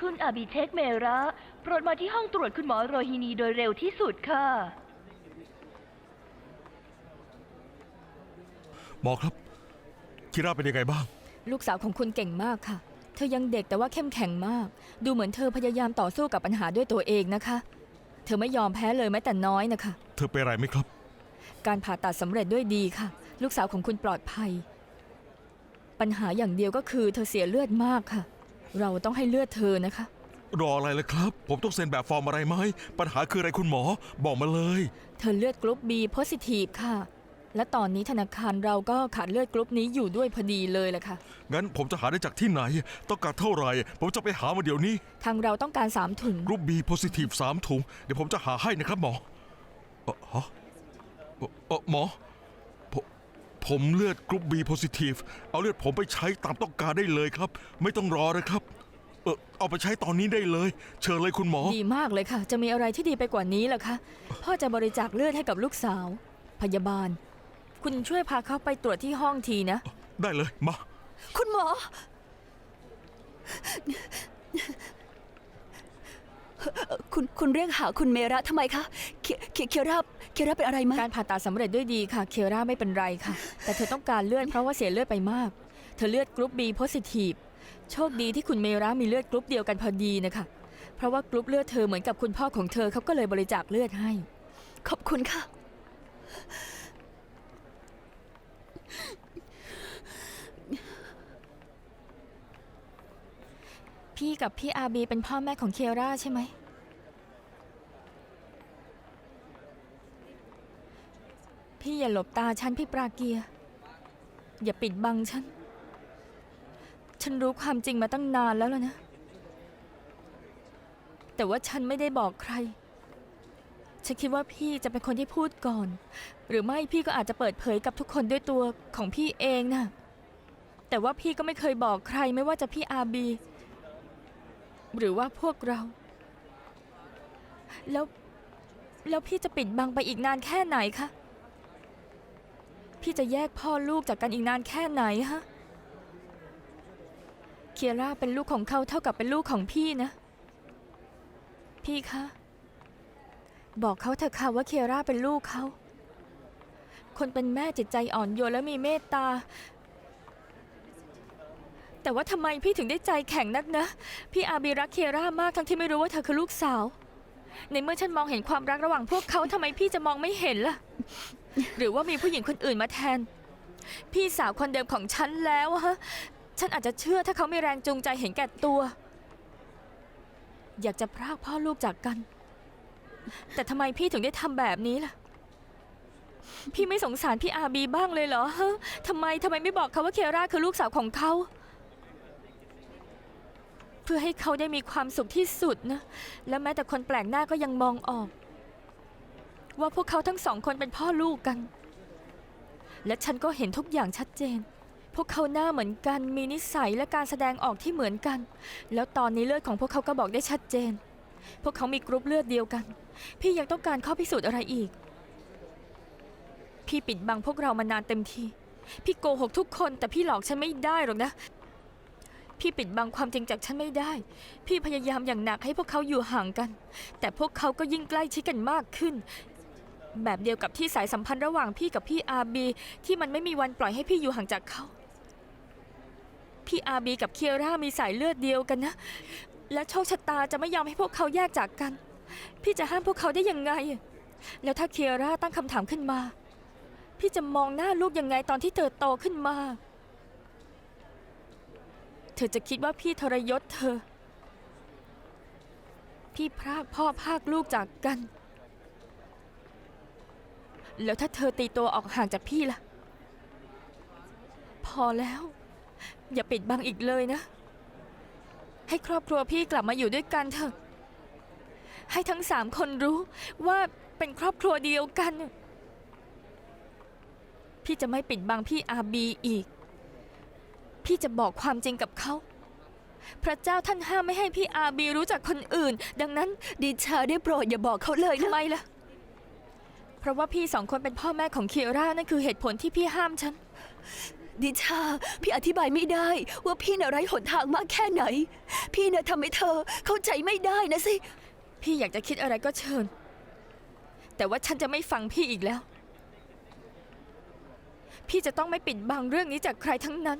คุณอาบิเทคเมระโปรดมาที่ห้องตรวจคุณหมอโรฮินีโดยเร็วที่สุดค่ะ หมอครับ คิราเป็นยังไงบ้าง ลูกสาวของคุณเก่งมากค่ะ เธอยังเด็กแต่ว่าเข้มแข็งมาก ดูเหมือนเธอพยายามต่อสู้กับปัญหาด้วยตัวเองนะคะ เธอไม่ยอมแพ้เลยแม้แต่น้อยนะคะ เธอเป็นอะไรไหมครับ การผ่าตัดสำเร็จด้วยดีค่ะ ลูกสาวของคุณปลอดภัย ปัญหาอย่างเดียวก็คือเธอเสียเลือดมากค่ะ เราต้องให้เลือดเธอนะคะ รออะไรล่ะครับ ผมต้องเซ็นแบบฟอร์มอะไรไหม ปัญหาคืออะไรคุณหมอ บอกมาเลย เธอเลือดกรุ๊ป B positive ค่ะ และตอนนี้ธนาคารเราก็ขาดเลือดกรุ๊ปนี้อยู่ด้วยพอดีเลยแหละค่ะ งั้นผมจะหาได้จากที่ไหน ต้องการเท่าไหร่ ผมจะไปหามาเดี๋ยวนี้ทางเราต้องการสามถุง กรุ๊ป B positive 3ถุง เดี๋ยวผมจะหาให้นะครับหมอเอ่อฮะเอ่อเอ่อหมอผม ผมเลือดกรุ๊ป B positive เอาเลือดผมไปใช้ตามต้องการได้เลยครับ ไม่ต้องรอนะครับ เออเอาไปใช้ตอนนี้ได้เลย เชิญเลยคุณหมอ ดีมากเลยค่ะ จะมีอะไรที่ดีไปกว่านี้ล่ะคะพ่อจะบริจาคเลือดให้กับลูกสาว พยาบาล คุณช่วยพาเขาไปตรวจที่ห้องทีนะ ได้เลยมา คุณหมอ คุณคุณเรียกหาคุณเมระทำไมคะ เคเคเครา เคราเป็นอะไรไหมการผ่าตัดสำเร็จด้วยดีค่ะ เคราไม่เป็นไรค่ะ แต่เธอต้องการเลือดเพราะว่าเสียเลือดไปมาก เธอเลือดกรุ๊ป B positive โชคดีที่คุณเมรามีเลือดกรุ๊ปเดียวกันพอดีนะคะ เพราะว่ากรุ๊ปเลือดเธอเหมือนกับคุณพ่อของเธอเขาก็เลยบริจาคเลือดให้ ขอบคุณค่ะ พี่กับพี่อาบีเป็นพ่อแม่ของเคราใช่ไหม พี่อย่าหลบตาฉันพี่ปราเกีย อย่าปิดบังฉัน ฉันรู้ความจริงมาตั้งนานแล้วล่ะนะ แต่ว่าฉันไม่ได้บอกใคร ฉันคิดว่าพี่จะเป็นคนที่พูดก่อน หรือไม่พี่ก็อาจจะเปิดเผยกับทุกคนด้วยตัวของพี่เองนะแต่ว่าพี่ก็ไม่เคยบอกใครไม่ว่าจะพี่อาบี หรือว่าพวกเรา แล้ว แล้วพี่จะปิดบังไปอีกนานแค่ไหนคะ พี่จะแยกพ่อลูกจากกันอีกนานแค่ไหนฮะ เคียร่าเป็นลูกของเขาเท่ากับเป็นลูกของพี่นะ พี่คะ บอกเขาเถอะค่ะว่าเคียร่าเป็นลูกเขา คนเป็นแม่จิตใจอ่อนโยนและมีเมตตา แต่ว่าทำไมพี่ถึงได้ใจแข็งนักนะ พี่อาบีรักเคียร่ามากทั้งที่ไม่รู้ว่าเธอคือลูกสาว ในเมื่อฉันมองเห็นความรักระหว่างพวกเขาทำไมพี่จะมองไม่เห็นล่ะ หรือว่ามีผู้หญิงคนอื่นมาแทน พี่สาวคนเดิมของฉันแล้วฮะฉันอาจจะเชื่อถ้าเขามีแรงจูงใจเห็นแก่ตัว อยากจะพรากพ่อลูกจากกัน แต่ทำไมพี่ถึงได้ทำแบบนี้ล่ะ พี่ไม่สงสารพี่อาบีบ้างเลยเหรอฮะทำไมทำไมไม่บอกเขาว่าเคียร่าคือลูกสาวของเขา เพื่อให้เขาได้มีความสุขที่สุดนะ และแม้แต่คนแปลกหน้าก็ยังมองออก ว่าพวกเขาทั้งสองคนเป็นพ่อลูกกัน และฉันก็เห็นทุกอย่างชัดเจน พวกเขาหน้าเหมือนกัน มีนิสัยและการแสดงออกที่เหมือนกัน แล้วตอนนี้เลือดของพวกเขาก็บอกได้ชัดเจน พวกเขามีกรุ๊ปเลือดเดียวกัน พี่ยังต้องการข้อพิสูจน์อะไรอีก พี่ปิดบังพวกเรามานานเต็มที พี่โกหกทุกคนแต่พี่หลอกฉันไม่ได้หรอกนะพี่ปิดบังความจริงจากฉันไม่ได้ พี่พยายามอย่างหนักให้พวกเขาอยู่ห่างกัน แต่พวกเขาก็ยิ่งใกล้ชิดกันมากขึ้น แบบเดียวกับที่สายสัมพันธ์ระหว่างพี่กับพี่อาบี ที่มันไม่มีวันปล่อยให้พี่อยู่ห่างจากเขา พี่อาบีกับเคียร่ามีสายเลือดเดียวกันนะ และโชคชะตาจะไม่ยอมให้พวกเขาแยกจากกัน พี่จะห้ามพวกเขาได้ยังไง แล้วถ้าเคียร่าตั้งคำถามขึ้นมา พี่จะมองหน้าลูกยังไงตอนที่เธอโตขึ้นมา เธอจะคิดว่าพี่ทรยศเธอ พี่พรากพ่อพรากลูกจากกัน แล้วถ้าเธอตีตัวออกห่างจากพี่ล่ะ พอแล้ว อย่าปิดบังอีกเลยนะ ให้ครอบครัวพี่กลับมาอยู่ด้วยกันเถอะ ให้ทั้งสามคนรู้ว่าเป็นครอบครัวเดียวกัน พี่จะไม่ปิดบังพี่อาบีอีก พี่จะบอกความจริงกับเขาพระเจ้าท่านห้ามไม่ให้พี่อาบีรู้จักคนอื่น ดังนั้นดิชาได้โปรดอย่าบอกเขาเลยทำไมล่ะ เพราะว่าพี่สองคนเป็นพ่อแม่ของเคียร่านั่นคือเหตุผลที่พี่ห้ามฉัน ดิชา พี่อธิบายไม่ได้ ว่าพี่น่ะไร้หนทางมากแค่ไหน พี่น่ะทำให้เธอเข้าใจไม่ได้นะสิ พี่อยากจะคิดอะไรก็เชิญ แต่ว่าฉันจะไม่ฟังพี่อีกแล้ว พี่จะต้องไม่ปิดบังเรื่องนี้จากใครทั้งนั้น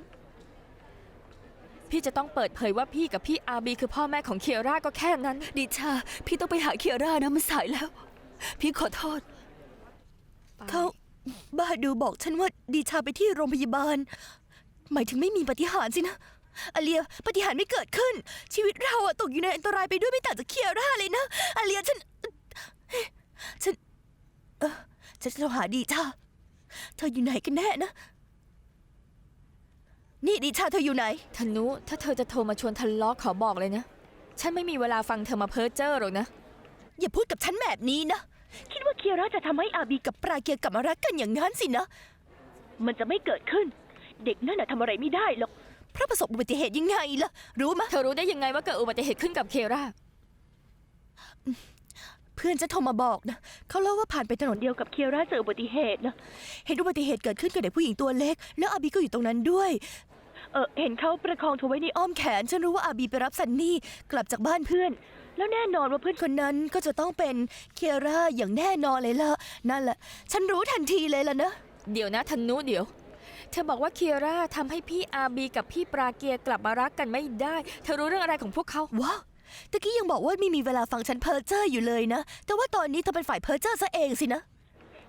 พี่จะต้องเปิดเผยว่าพี่กับพี่อาบีคือพ่อแม่ของเคียร่าก็แค่นั้น ดิชา พี่ต้องไปหาเคียร่านะมันสายแล้ว พี่ขอโทษ เขาบ้าดูบอกฉันว่าดีชาไปที่โรงพยาบาล หมายถึงไม่มีปฏิหารย์สินะอาเลียปฏิหารย์ไม่เกิดขึ้น ชีวิตเราอะตกอยู่ในอันตรายไปด้วยไม่ต่างจากเคียร่าเลยนะอาเลียฉันฉันเออฉันจะโทรหาดีชาเธออยู่ไหนกันแน่นะ นี่ดีชาเธออยู่ไหน ธนุถ้าเธอจะโทรมาชวนทะเลาะขอบอกเลยนะ ฉันไม่มีเวลาฟังเธอมาเพ้อเจ้อหรอกนะ อย่าพูดกับฉันแบบนี้นะ คิดว่าเคียร่าจะทำให้อาบีกับกับปราเกียร์กลับมารักกันอย่างนั้นสินะ มันจะไม่เกิดขึ้น เด็กนั่นน่ะทำอะไรไม่ได้หรอก เพราะประสบอุบัติเหตุยังไงล่ะ รู้ไหมเธอรู้ได้ยังไงว่าเกิดอุบัติเหตุขึ้นกับเคียร่าเพื่อนจะโทรมาบอกนะ เขาเล่าว่าผ่านไปถนนเดียวกับเคียร่าเจออุบัติเหตุนะ เห็นอุบัติเหตุเกิดขึ้นกับเด็กผู้หญิงตัวเล็ก แล้วอาบีก็อยู่ตรงนั้นด้วย เออเห็นเขาประคองเธอไว้ในอ้อมอ้อมแขน ฉันรู้ว่าอาบีไปรับซันนี่กลับจากบ้านเพื่อนเพื่อน แล้วแน่นอนว่าเพื่อนคนนั้นก็จะต้องเป็นเคียร่าอย่างแน่นอนเลยล่ะ นั่นแหละ ฉันรู้ทันทีเลยล่ะนะ เดี๋ยวนะธนุเดี๋ยว เธอบอกว่าเคียร่าทำให้พี่อาบีกับพี่ปราเกียร์กลับมารักกันไม่ได้ เธอรู้เรื่องอะไรของพวกเขา ว้าวตะกี้ยังบอกว่าไม่มีเวลาฟังฉันเพ้อเจ้ออยู่เลยนะ แต่ว่าตอนนี้เธอเป็นฝ่ายเพ้อเจ้อซะเองสินะ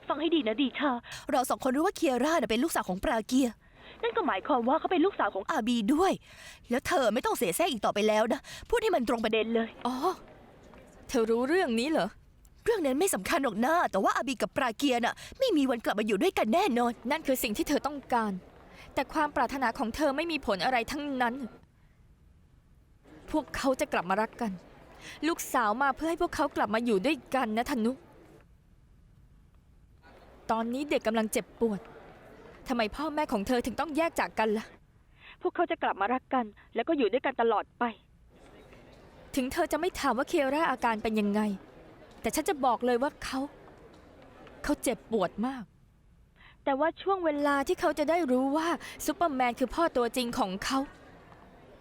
ฟังให้ดีนะดีชา เราสองคนรู้ว่าเคียร่าน่ะเป็นลูกสาวของปราเกียร์ นั่นก็หมายความว่าเขาเป็นลูกสาวของอาบีด้วย แล้วเธอไม่ต้องเสียแซงอีกต่อไปแล้วนะ พูดให้มันตรงประเด็นเลย อ๋อ เธอรู้เรื่องนี้เหรอ เรื่องนั้นไม่สำคัญหรอกนะแต่ว่าอาบีกับปราเกียร์น่ะ ไม่มีวันกลับมาอยู่ด้วยกันแน่นอน นั่นคือสิ่งที่เธอต้องการ แต่ความปรารถนาของเธอไม่มีผลอะไรทั้งนั้น พวกเขาจะกลับมารักกัน ลูกสาวมาเพื่อให้พวกเขากลับมาอยู่ด้วยกันนะธนุ ตอนนี้เด็กกำลังเจ็บปวด ทำไมพ่อแม่ของเธอถึงต้องแยกจากกันล่ะ พวกเขาจะกลับมารักกัน แล้วก็อยู่ด้วยกันตลอดไป ถึงเธอจะไม่ถามว่าเคียร่าอาการเป็นยังไง แต่ฉันจะบอกเลยว่าเขา เขาเจ็บปวดมาก แต่ว่าช่วงเวเวลาลาที่เขาจะได้รู้ว่าซูเปอร์แมนคือพ่อตัวจริงของเขา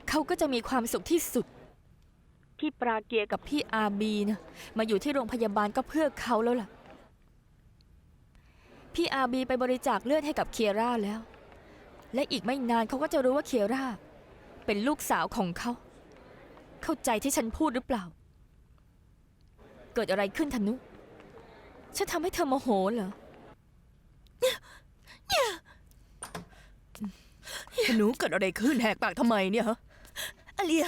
เขาก็จะมีความสุขที่สุดที่ปราเกียร์กับกับพี่อาบีนะมาอยู่ที่โรงพยาบาลก็เพื่อเขาแล้วล่ะ พี่อาบีไปบริจาคเลือดให้กับเคียร่าแล้ว และอีกไม่นานเขาก็จะรู้ว่าเคียร่า เป็นลูกสาวของเขา เข้าใจที่ฉันพูดหรือเปล่า เกิดอะไรขึ้นธนุฉันทำให้เธอโมโหเหรอหนูเกิดอะไรขึ้นแหกปากทำไมเนี่ยฮะ อาเลีย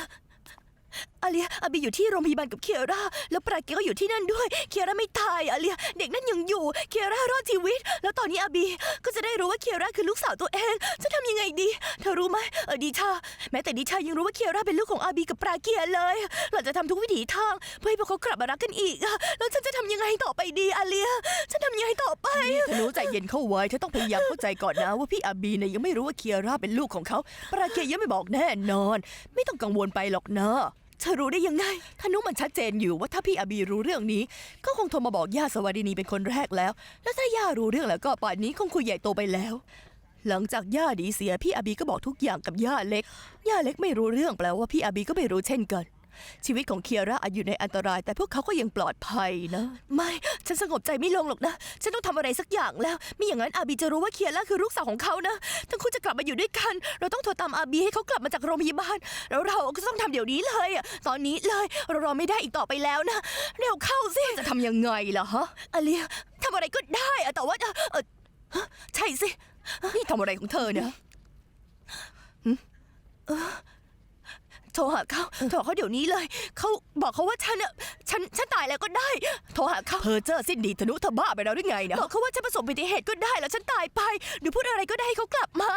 อาเลียอาบีอยู่ที่โรงพยาบาลกับเคียร่า แล้วปราเกียก็อยู่ที่นั่นด้วย เคียร่าไม่ตายอาเลีย เด็กนั่นยังอยู่ เคียร่ารอดชีวิต แล้วตอนนี้อาบีก็จะได้รู้ว่าเคียร่าคือลูกสาวตัวเอง จะทำยังไงดี เธอรู้ไหมเออดีชา แม้แต่ดีชายังรู้ว่าเคียร่าเป็นลูกของอาบีกับปราเกียเลย เราจะทำทุกวิถีทางเพื่อให้พวกเขากลับมารักกันอีกอะแล้วฉันจะทำยังไงต่อไปดีอาเลีย ฉันทำยังไงต่อไปธนูใจเย็นเข้าไว้เธอต้องพยายามเข้าใจก่อนนะว่าพี่อาบีเนี่ยยังไม่รู้ว่าเคียร่าเป็นลูกของเขาปราเกียยังไม่บอกแน่นอน ไม่ต้องกังวลไปหรอกนะ เธอรู้ได้ยังไงธนุมันชัดเจนอยู่ว่าถ้าพี่อาบีรู้เรื่องนี้ก็คงโทรมาบอกย่าสวัสดินีเป็นคนแรกแล้ว แล้วถ้าย่ารู้เรื่องแล้วก็ป่านนี้คงคุยใหญ่โตไปแล้ว หลังจากย่าดีเสียพี่อาบีก็บอกทุกอย่างกับย่าเล็ก ย่าเล็กไม่รู้เรื่องแปลว่าพี่อาบีก็ไม่รู้เช่นกัน ชีวิตของเคียร่าอาจอยู่ในอันตราย แต่พวกเขาก็ยังปลอดภัยนะ ไม่ ฉันสงบใจไม่ลงหรอกนะ ฉันต้องทำอะไรสักอย่างแล้ว ไม่อย่างนั้นอาบีจะรู้ว่าเคียร่าคือลูกสาวของเขานะ ทั้งคู่จะกลับมาอยู่ด้วยกัน เราต้องโทรตามอาบีให้เขากลับมาจากโรงพยาบาล แล้วเราก็ต้องทำเดี๋ยวนี้เลยอะตอนนี้เลย เรารอไม่ได้อีกต่อไปแล้วนะ เร็วเข้าสิ จะทำยังไงล่ะฮะอาเลียทำอะไรก็ได้อะแต่ว่าเอ่อเออฮะใช่สินี่ทำอะไรของเธอเนี่ย โทรหาเขาโทรหาเขาเดี๋ยวนี้เลย เขาบอกเขาว่าฉันอะฉัน ฉันตายแล้วก็ได้ โทรหาเขาเพอเจอสิ้นดีธนุเธอบ้าไปแล้วหรือไงนะบอกเขาว่าฉันประสบอุบัติเหตุก็ได้แล้วฉันตายไป หรือพูดอะไรก็ได้ให้เขากลับมา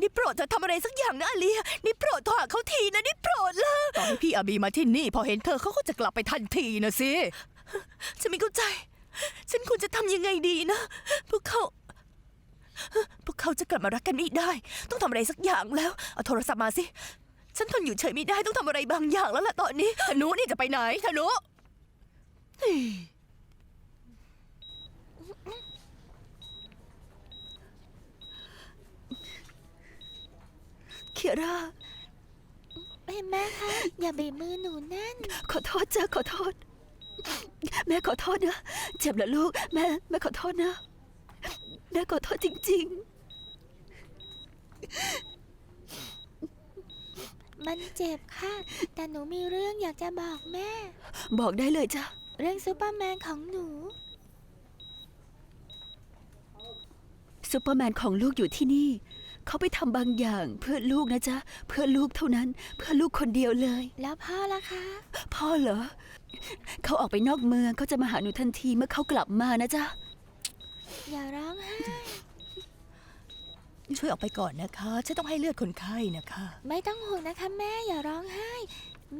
นี่โปรดเธอทำอะไรสักอย่างนะอาเลีย นี่โปรดโทรหาเขาทีนะนี่โปรดเลยต่อให้พี่อาบีมาที่นี่ พอเห็นเธอเขาก็จะกลับไปทันทีนะสิ ฉันไม่เข้าใจ ฉันควรจะทำยังไงดีนะ พวกเขา พวกเขาจะกลับมารักกันไม่ได้ ต้องทำอะไรสักอย่างแล้ว เอาโทรศัพท์มาสิ ฉันทนอยู่เฉยไม่ได้ต้องทำอะไรบางอย่างแล้วล่ะตอนนี้ธนุนี่จะไปไหนธนุอเคียร่าแม่คะอย่าบีบมือหนูแน่น ขอโทษจ้าขอโทษ แม่ขอโทษนะเจ็บเหรอลูก แม่แม่ขอโทษนะ แม่ขอโทษจริง มันเจ็บค่ะ แต่หนูมีเรื่องอยากจะบอกแม่ๆบอกได้เลยจ้ะ เรื่องซูเปอร์แมนของหนู ซูเปอร์แมนของลูกอยู่ที่นี่ เขาไปทำบางอย่างเพื่อลูกนะจ๊ะ เพื่อลูกเท่านั้น เพื่อลูกคนเดียวเลย แล้วพ่อล่ะคะ พ่อเหรอ เขาออกไปนอกเมืองเขาจะมาหาหนูทันทีเมื่อเขากลับมานะจ๊ะ อย่าร้องไห้ ช่วยออกไปก่อนนะคะ ฉันต้องให้เลือดคนไข้นะคะ ไม่ต้องห่วงนะคะแม่อย่าร้องไห้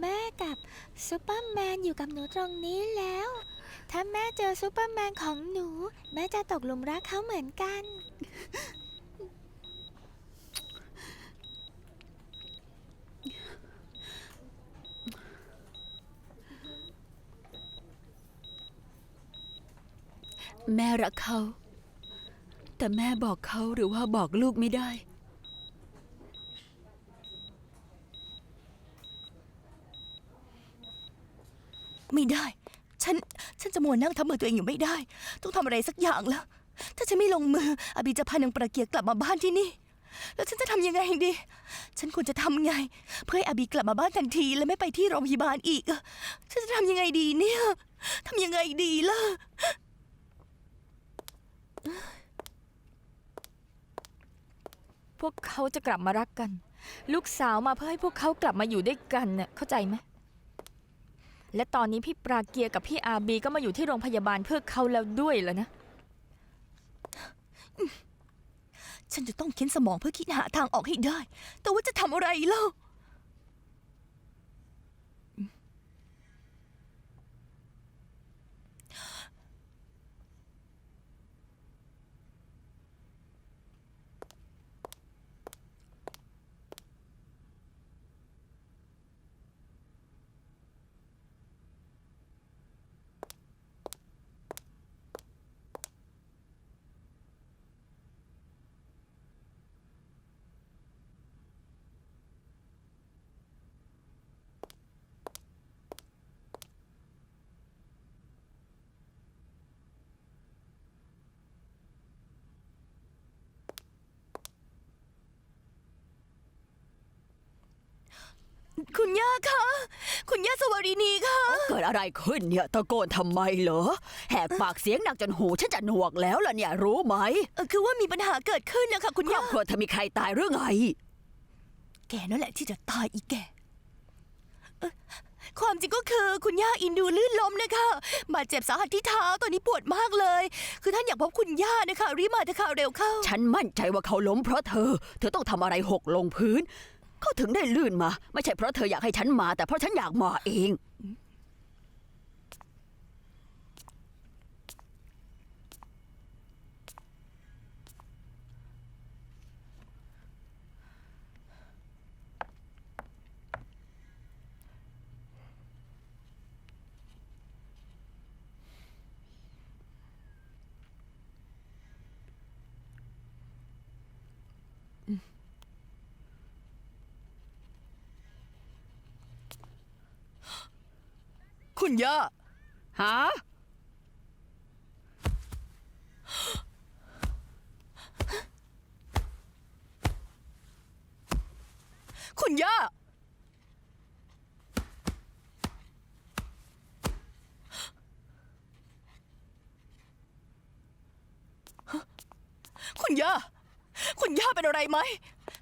แม่กับซูเปอร์แมนอยู่กับหนูตรงนี้แล้ว ถ้าแม่เจอซูเปอร์แมนของหนู แม่จะตกหลุมรักเขาเหมือนกัน แม่รักเขา แต่แม่บอกเขาหรือว่าบอกลูกไม่ได้ ไม่ได้ ฉัน ฉันจะมัวนั่งทำมือตัวเองอยู่ไม่ได้ ต้องทำอะไรสักอย่างแล้ว ถ้าฉันไม่ลงมืออบีจะพานางประเกียกลับมาบ้านที่นี่ แล้วฉันจะทำยังไงดี ฉันควรจะทำไง เพื่อให้อบีกลับมาบ้านทันที และไม่ไปที่โรงพยาบาลอีก ฉันจะทำยังไงดีเนี่ยทำยังไงดีล่ะ พวกเขาจะกลับมารักกัน ลูกสาวมาเพื่อให้พวกเขากลับมาอยู่ด้วยกันเน่ะเข้าใจไหมและตอนนี้พี่ปราเกียกับพี่อาบีก็มาอยู่ที่โรงพยาบาลเพื่อเขาแล้วด้วยแล้วนะ ฉันจะต้องเค้นสมองเพื่อคิดหาทางออกให้ได้ แต่ว่าจะทำอะไรเล่า คุณย่าคะ คุณย่าสวารินีคะเกิดอะไรขึ้นเนี่ยตะโกนทำไมเหรอ แหกปากเสียงดังจนหูฉันจะหนวกแล้วล่ะเนี่ยรู้ไหมเอ่อคือว่ามีปัญหาเกิดขึ้นนะคะคุณครย่าอบครัวเธอมีใครตายหรือไง แกนั่นแหละที่จะตายอีกแกเอ่อความจริงก็คือคุณย่าอินดูลื่นล้มนะคะบาดเจ็บสาหัสที่เท้าตอนนี้ปวดมากเลย คือท่านอยากพบคุณย่านะคะรีบมาเถอะค่ะเร็วเข้า ฉันมั่นใจว่าเขาล้มเพราะเธอ เธอต้องทำอะไรหกลงพื้น เขาถึงได้ลื่นมา ไม่ใช่เพราะเธออยากให้ฉันมา แต่เพราะฉันอยากมาเอง คุณย่าฮะคุณย่าคุณย่า คุณย่าเป็นอะไรไหม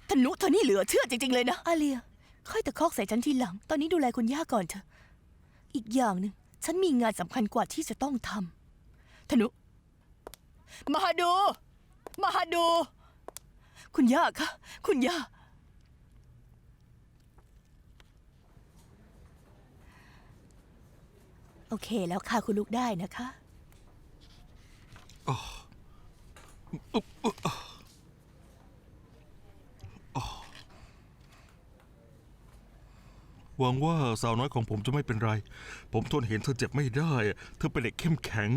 ธนุเธอนี่เหลือเชื่อจริง ๆ เลยนะ อาเลีย ค่อยตะคอกใส่ฉันทีหลัง ตอนนี้ดูแลคุณย่าก่อนเถอะ อีกอย่างหนึ่งฉันมีงานสำคัญกว่าที่จะต้องทำธนุ มาดู มาดู คุณย่าคะ คุณย่า โอเคแล้วค่ะ คุณลูกได้นะคะ หวังว่าสาวน้อยของผมจะไม่เป็นไร ผมทนเห็นเธอเจ็บไม่ได้ เธอเป็นเด็กเข้มแข็ง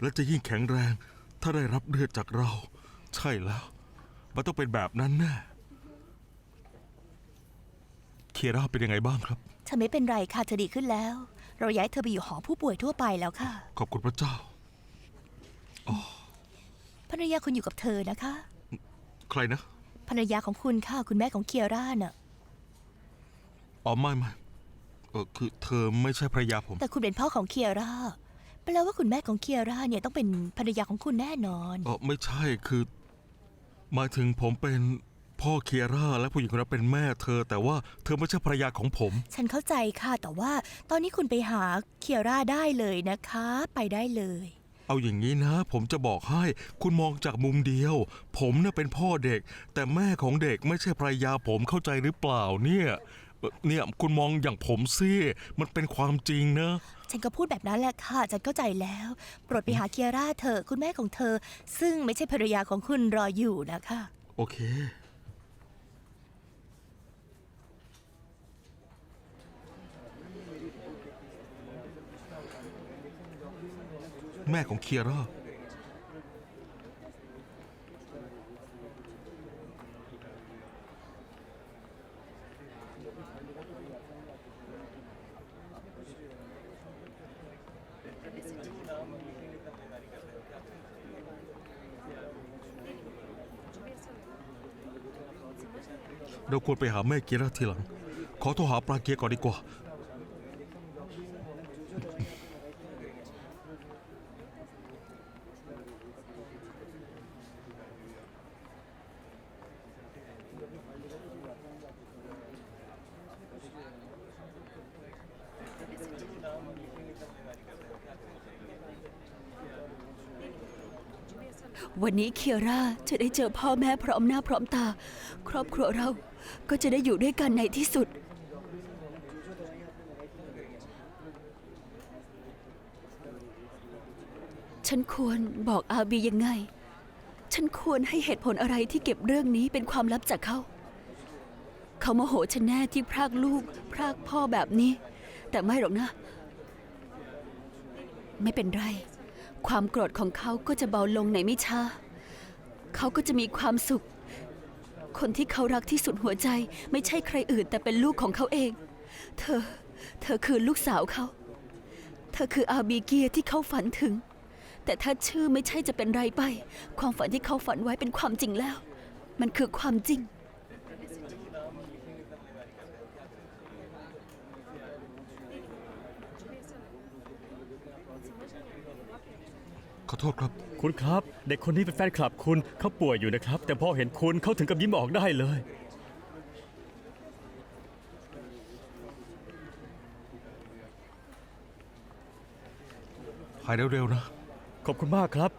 และจะยิ่งแข็งแรง ถ้าได้รับเลือดจากเรา ใช่แล้ว มันต้องเป็นแบบนั้นแน่คียร่าเป็นยังไงบ้างครับ เธอไม่เป็นไรค่ะเธอดีขึ้นแล้ว เราย้ายเธอไปอยู่หอผู้ป่วยทั่วไปแล้วค่ะ ขอบคุณพระเจ้าภรรยาคุณอยู่กับเธอนะคะ ใครนะ ภรรยาของคุณค่ะคุณแม่ของเคียร่าน่ะ อ๋อไม่ไม่เออคือเธอไม่ใช่ภรรยาผม แต่คุณเป็นพ่อของเคียร่าแปลว่าคุณแม่ของเคียร่าเนี่ยต้องเป็นภรรยาของคุณแน่นอนเออไม่ใช่คือหมายถึงผมเป็นพ่อเคียร่าและผู้หญิงคนนั้นเป็นแม่เธอ แต่ว่าเธอไม่ใช่ภรรยาของผม ฉันเข้าใจค่ะ แต่ว่าตอนนี้คุณไปหาเคียร่าได้เลยนะคะ ไปได้เลย เอาอย่างนี้นะ ผมจะบอกให้คุณมองจากมุมเดียว ผมน่ะเป็นพ่อเด็ก แต่แม่ของเด็กไม่ใช่ภรรยาผมเข้าใจหรือเปล่าเนี่ย เอ่อเนี่ยคุณมองอย่างผมสิมันเป็นความจริงนะ ฉันก็พูดแบบนั้นแหละค่ะ ฉันเข้าใจแล้ว โปรดไปหาเคียร่าเถอะคุณแม่ของเธอ ซึ่งไม่ใช่ภรรยาของคุณรออยู่นะคะ โอเค แม่ของเคียร่า ควรไปหาแม่เกียร่าทีหลัง ขอโทรหาปลาเกียก่อนดีกว่า วันนี้เคียร่าจะได้เจอพ่อแม่พร้อมหน้าพร้อมตา ครอบครัวเรา ก็จะได้อยู่ด้วยกันในที่สุด ฉันควรบอกอาบียังไง ฉันควรให้เหตุผลอะไรที่เก็บเรื่องนี้เป็นความลับจากเขา เขาโมโหฉันแน่ที่พรากลูก พรากพ่อแบบนี้ แต่ไม่หรอกนะ ไม่เป็นไร ความโกรธของเขาก็จะเบาลงในไม่ช้า เขาก็จะมีความสุข คนที่เขารักที่สุดหัวใจไม่ใช่ใครอื่นแต่เป็นลูกของเขาเอง เธอ เธอคือลูกสาวเขา เธอคืออาบีเกียที่เขาฝันถึง แต่ถ้าชื่อไม่ใช่จะเป็นไรไป ความฝันที่เขาฝันไว้เป็นความจริงแล้ว มันคือความจริง ขอโทษครับ คุณครับ เด็กคนนี้เป็นแฟนคลับคุณเขาป่วยอยู่นะครับ แต่พอเห็นคุณเขาถึงกับยิ้มออกได้เลย หายเร็วๆนะ ขอบคุณมากครับ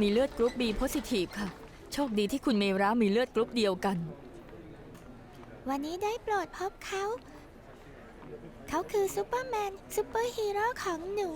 มีเลือดกรุ๊ป B โพสิทีฟค่ะ โชคดีที่คุณเมรามีเลือดกรุ๊ปเดียวกัน วันนี้ได้โปรดพบเขา เขาคือซูเปอร์แมนซูเปอร์ฮีโร่ของหนู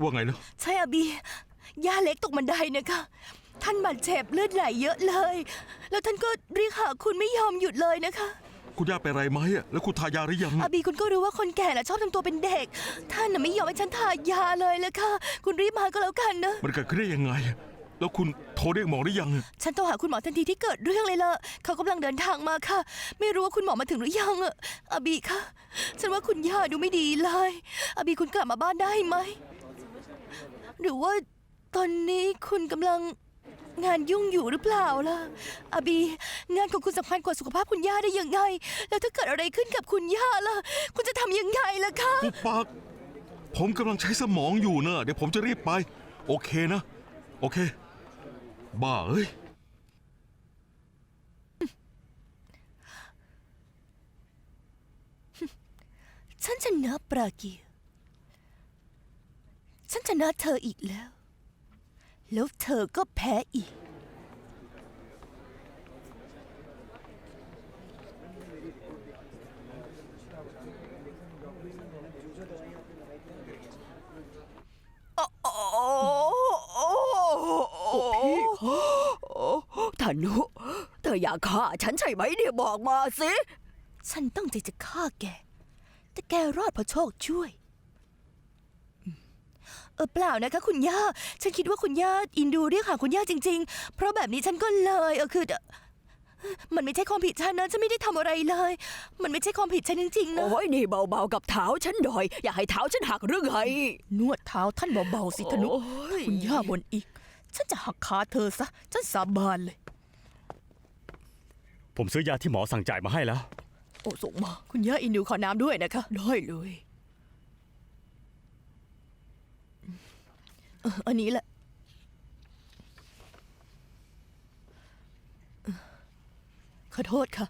ว่าไงนะใช่อาบีย่าเล็กตกบันไดนะคะ ท่านบาดเจ็บเลือดไหลเยอะเลย แล้วท่านก็เรียกหาคุณไม่ยอมหยุดเลยนะคะ คุณย่าเป็นไรไหมอะแล้วคุณทายาหรือยังอาบีคุณก็รู้ว่าคนแก่น่ะชอบทำตัวเป็นเด็ก ท่านน่ะไม่ยอมให้ฉันทายาเลยละค่ะ คุณรีบมาก็แล้วกันนะ มันเกิดขึ้นได้ยังไงแล้วคุณโทรเรียกหมอหรือยังฉันโทรหาคุณหมอทันทีที่เกิดเรื่องเลยล่ะเขากำลังเดินทางมาค่ะ ไม่รู้ว่าคุณหมอมาถึงหรือยังอะอาบีคะ ฉันว่าคุณย่าดูไม่ดีเลยอาบีคุณกลับมาบ้านได้ไหม หรือว่าตอนนี้คุณกำลังงานยุ่งอยู่หรือเปล่าล่ะอาบี งานของคุณสำคัญกว่าสุขภาพคุณย่าได้ยังไง แล้วถ้าเกิดอะไรขึ้นกับคุณย่าล่ะ คุณจะทำยังไงล่ะคะปุบปากผมกำลังใช้สมองอยู่เนอะเดี๋ยวผมจะรีบไป โอเคนะ โอเค บ้าเอ้ย ฉันจะนับปราเกียร์ ฉันชนะเธออีกแล้ว แล้วเธอก็แพ้อีกธนุเธออยากฆ่าฉันใช่ไหมเนี่ยบอกมาสิ ฉันตั้งใจจะฆ่าแก แต่แกรอดเพราะโชคช่วย เออเปล่านะคะ คุณย่า ฉันคิดว่าคุณย่าอินดูเรียกหาคุณย่าจริง ๆ เพราะแบบนี้ฉันก็เลยเออคือเอ่อมันไม่ใช่ความผิดฉันนะฉันไม่ได้ทำอะไรเลย มันไม่ใช่ความผิดฉันจริงๆนะ โอ้ยนี่เบาๆกับเท้าฉันหน่อย อย่าให้เท้าฉันหักหรือไง นวดเท้าท่านเบาๆสิธนุโอ้ยคุณย่าบนอีก ฉันจะหักขาเธอซะ ฉันสาบานเลย ผมซื้อยาที่หมอสั่งจ่ายมาให้แล้ว โอ้ส่งมา คุณย่าอินดูขอน้ำด้วยนะคะ ได้เลย เอออันนี้แหละ ขอโทษค่ะ